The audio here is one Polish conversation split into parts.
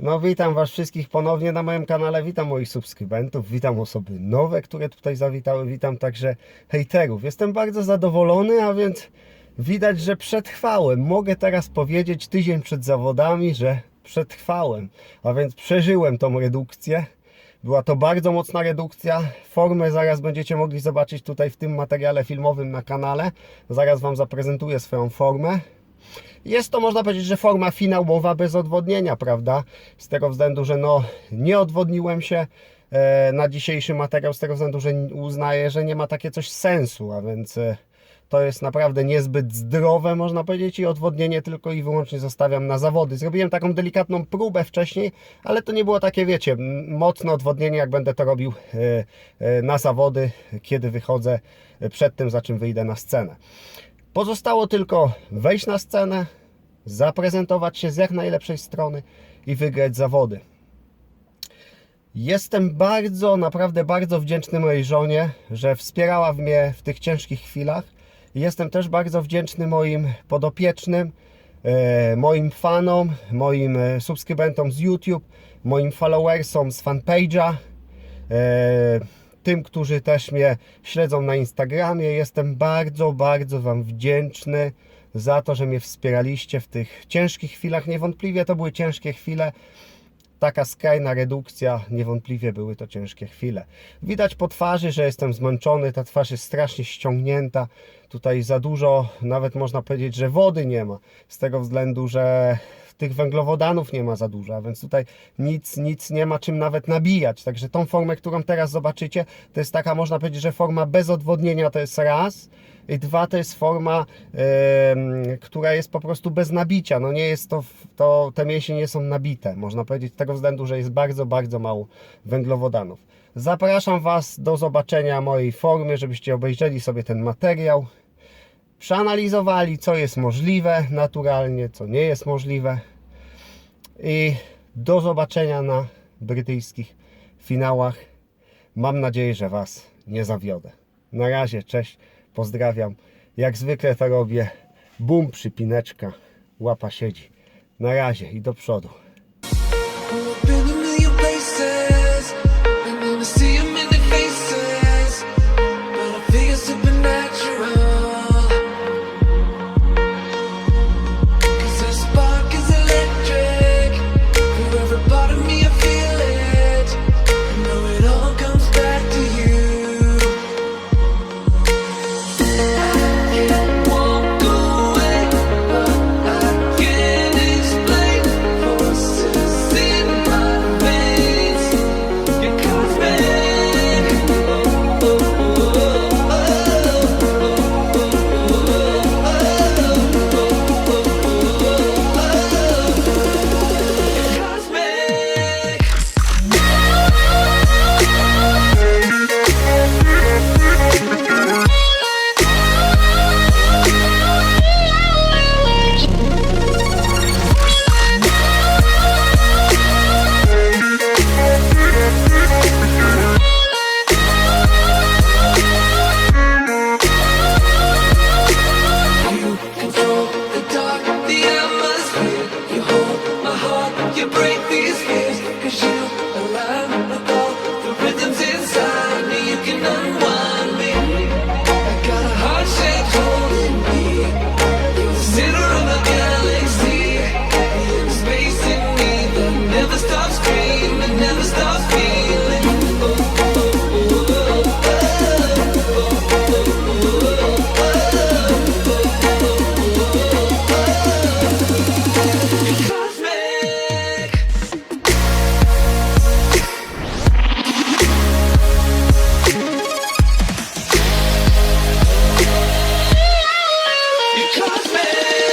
No witam Was wszystkich ponownie na moim kanale, witam moich subskrybentów, witam osoby nowe, które tutaj zawitały, witam także hejterów. Jestem bardzo zadowolony, a więc widać, że przetrwałem. Mogę teraz powiedzieć tydzień przed zawodami, że przetrwałem, a więc przeżyłem tą redukcję. Była to bardzo mocna redukcja. Formę zaraz będziecie mogli zobaczyć tutaj w tym materiale filmowym na kanale. Zaraz Wam zaprezentuję swoją formę. Jest to, można powiedzieć, że forma finałowa bez odwodnienia, prawda? Z tego względu, że no, nie odwodniłem się e, na dzisiejszy materiał, z tego względu, że uznaję, że nie ma takie coś sensu, a więc e, to jest naprawdę niezbyt zdrowe, można powiedzieć, i odwodnienie tylko i wyłącznie zostawiam na zawody. Zrobiłem taką delikatną próbę wcześniej, ale to nie było takie, wiecie, mocne odwodnienie, jak będę to robił e, na zawody, kiedy wychodzę przed tym, za czym wyjdę na scenę. Pozostało tylko wejść na scenę, zaprezentować się z jak najlepszej strony i wygrać zawody. Jestem bardzo, naprawdę bardzo wdzięczny mojej żonie, że wspierała mnie w tych ciężkich chwilach. Jestem też bardzo wdzięczny moim podopiecznym, e, moim fanom, moim e, subskrybentom z YouTube, moim followersom z fanpage'a, e, tym, którzy też mnie śledzą na Instagramie. Jestem bardzo, bardzo Wam wdzięczny za to, że mnie wspieraliście w tych ciężkich chwilach. Niewątpliwie to były ciężkie chwile. Taka skrajna redukcja, niewątpliwie były to ciężkie chwile. Widać po twarzy, że jestem zmęczony, ta twarz jest strasznie ściągnięta. Tutaj za dużo, nawet można powiedzieć, że wody nie ma, z tego względu, że tych węglowodanów nie ma za dużo, a więc tutaj nic, nic nie ma czym nawet nabijać. Także tą formę, którą teraz zobaczycie, to jest taka, można powiedzieć, że forma bez odwodnienia to jest raz. I dwa to jest forma, em, która jest po prostu bez nabicia. No nie jest to, to, te mięśnie nie są nabite, można powiedzieć, z tego względu, że jest bardzo, bardzo mało węglowodanów. Zapraszam Was do zobaczenia mojej formy, żebyście obejrzeli sobie ten materiał, przeanalizowali, co jest możliwe naturalnie, co nie jest możliwe. I do zobaczenia na brytyjskich finałach. Mam nadzieję, że Was nie zawiodę. Na razie, cześć, pozdrawiam. Jak zwykle to robię. Bum, przypineczka, łapa siedzi. Na razie i do przodu. baby.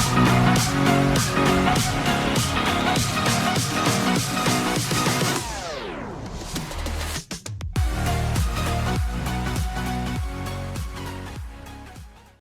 うん。